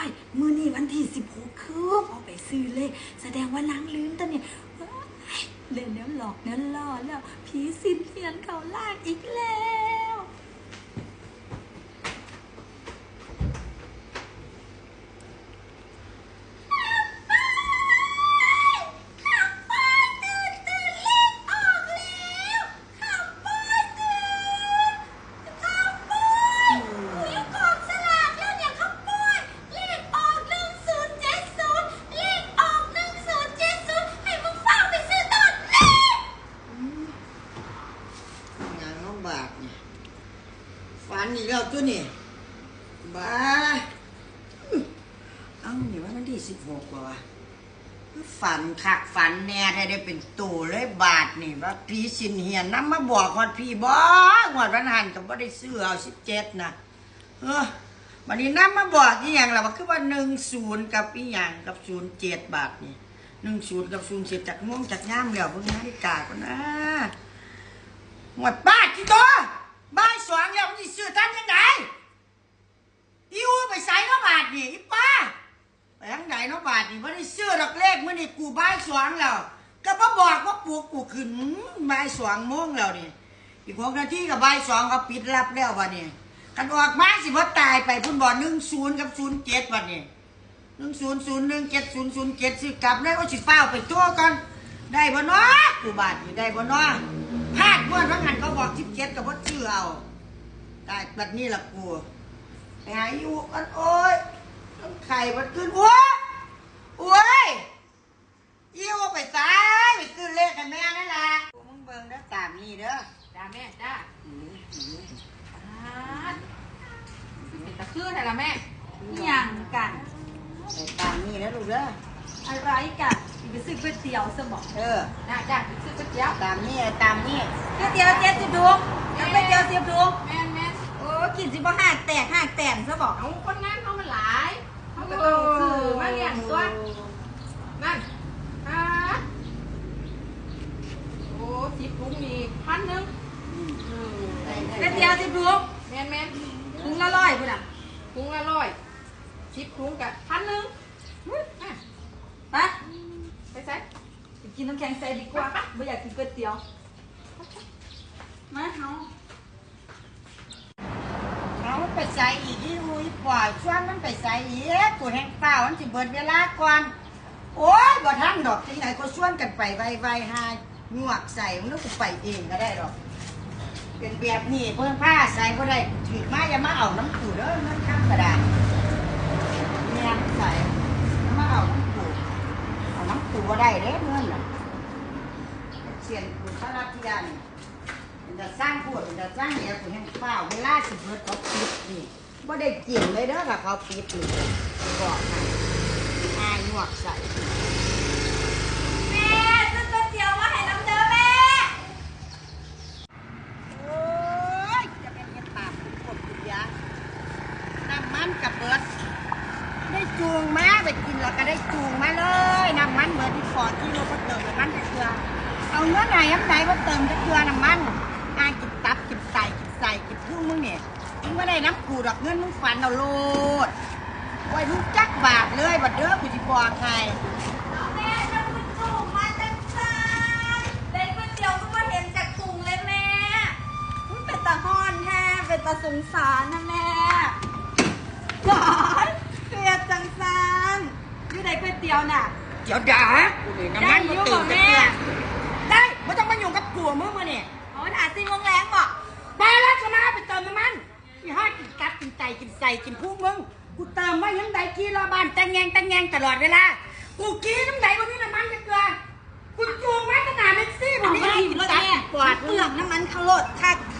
อยมือนี่วันที่สิบหกคือพอไปซื้อเลขแสดงว่านางลืมตัวเนี่ยเล่นแล้วหลอกแล้วล่อแล้วผีสินเทียนเขาลากอีกแล้ว ตัวนี่บ้าอื้อเอ้านี่ว่ามันที่สิบหกกว่าวะฝันคักฝันแน่ได้ได้เป็นตัวเลยบาทนี่ว่าพี่สินเฮียนน้ำมาบอกฮอดพี่บ่งวดวันหันก็บ่ได้ซื้อเอาสิบเจ็ดนะเออวันนี้น้ำมาบอกอีหยังล่ะว่าคือว่าหนึ่งศูนย์กับอีหยังกับศูนย์เจ็ดบาทนี่หนึ่งศูนย์กับศูนย์เจ็ดจากม่วงจากย่ามแล้วเพิ่งนาฬิกาก่อนนะหมดบ้านที่ตัว บ้านสวงแล้วมันจะซื้อท่านยังไงอิวไปใส่เนาะบาทนี่อีป้าไปทางไหนเนาะบาทนี่ว่ได้ซื้อดอกเลขมื่อนี่กูบ้านสวงแล้วก็มาบอกว่าปลูกกูขึ้นบ่ายสวงโมงแล้วนี่อีกหกนาทีกับบ่ายสองก็ปิดรับแล้ววันนี้กันออกมาสิว่าตายไปพุ่นบอกหนึ่งศูนย์กับศูนย์เจ็ดวันนี้หนึ่งศูนย์ศูนย์หนึ่งเจ็ดศูนย์ศูนย์เจ็ดสิกลับเลยก็สิเฝ้าไปตัวกันได้บ่เนาะกูบาทนี่ได้บ่เนาะ พลาดเมื่อวันหันเขาบอกสิบเจ็ดกับพ่ชื่อเอาได้แบบนี้ละกูไปหาอยู่กันโอ้ยน้ำไข่มันขึ้นโอ้ยโอ้ยยิ้วไปซ้ายไปขึ้นเลขกันแม่นั่นล่ะกูมึงเบิ่งเด้อตามนี่เด้อจ้าแม่จ้าอืมอืมอาดเป็นตะคือแต่ละแม่อหย่างกันไปตามนี่นะลูกเด้อ อะไรกันไปซื้อก๋วยเตี๋ยวสมองเออจ้าจ้าไปซื้อก๋วยเตี๋ยวตามนี่ตามนี่ก๋วยเตี๋ยวเจ็ดสิบดวงแล้วก๋วยเตี๋ยวสิบดวงแม่นแม่นโอ้กินสิบ่ห้างแตกห้างแตนซะบอกเอาคนงานเขามันหลายเขาก็ต้องซื้อมาเลี้ยงตัวนั่นอาดโอ้สิบถุงมีพันหนึ่งอืมอืมได้ได้ก๋วยเตี๋ยวสิบดวงแม่นแม่นถุงละร้อยพุ่นอะถุงละร้อยสิบถุงกับพันหนึ่งอะ ไปไปใส่ไปกินน้ำแข็งใส่ดีกว่าไม่อยากกินก๋วยเตี๋ยว มาเฮาเอามันไปใส่อีกที่หูยปล่อยชวนมันไปใส่อีกกูแห้งเปล่ามันสิเบิดเวลาก่อน โอ้ยบ่ทันดอกที่ไหนก็ชวนกันไปไวไวหาหยวกใส่มันก็ไปเองก็ได้ดอก เป็นแบบนี้เพิ่นผ้าใส่ก็ได้ถือมาอย่ามาเอาน้ำกูเด้อมันข้างกระดาษเนี่ยใส่มาเอา ก็ได้เด้อเงินน่ะเสียนกูสารพิยานี่มันจะสร้างพวกมันจะสร้างเนี่ยกูแห้งเปล่าเวลาสิเบิดเขาปิดนี่บ่ได้กินเลยเด้อค่ะเขาปิดนี่บอกให้อายหนวกใส่แม่ซื้อก๋วยเตี๋ยวมาให้น้ำเด้อแม่โอ้ยจะเป็นเห็ดปากกดกุยาน้ำมันกับเบิดได้จูงมาไปกินแล้วก็ได้จูงมาเลย เบิดที่ฟอร์ที่เราก็เติมน้ำมันเกลือเอาเนื้อไหนน้ำไหนก็เติมจะเกลือน้ำมันอากินตับกินไตกินใส่กินพุ่งมึงเนี่ยมึงไม่ได้น้ำกูดอกเงินมึงฝันเอาโลดไว้มึงจักบาทเลยบัดเด้อกูจะบอกให้แม่เจะคุณจุ่มมาจากซานได้ก๋วยเตี๋ยวก็มาเห็นจากถุงเลยแม่มันเป็นตาฮ้อนแท้เป็นตาสงสารนะแม่สอนเกลียดจังซานอยู่ไหนก๋วยเตี๋ยว น่ะเดี๋ยวด่ากูเลยน้ำมันมาเติมจะเกลือได้ไม่ต้องมาอยู่กับผัวมึงมาเนี่ยอ๋อหาซิงงแรงบอกไปแล้วชนะไปเติมน้ำมันยี่ห้อกินกัดกินไตกินใส่กินพุ่งมึงกูเติมไว้ยังไงกี้รอบ้านแต่งแงงแต่งแงงตลอดเวลากูกี้น้ำไหนวันนี้น้ำมันจะเกลือกูจูงไว้ขนาดแม็กซี่วันนี้ไม่กินรถกัดแม่ปวดเปลือกน้ำมันขลดค่ะคันนี่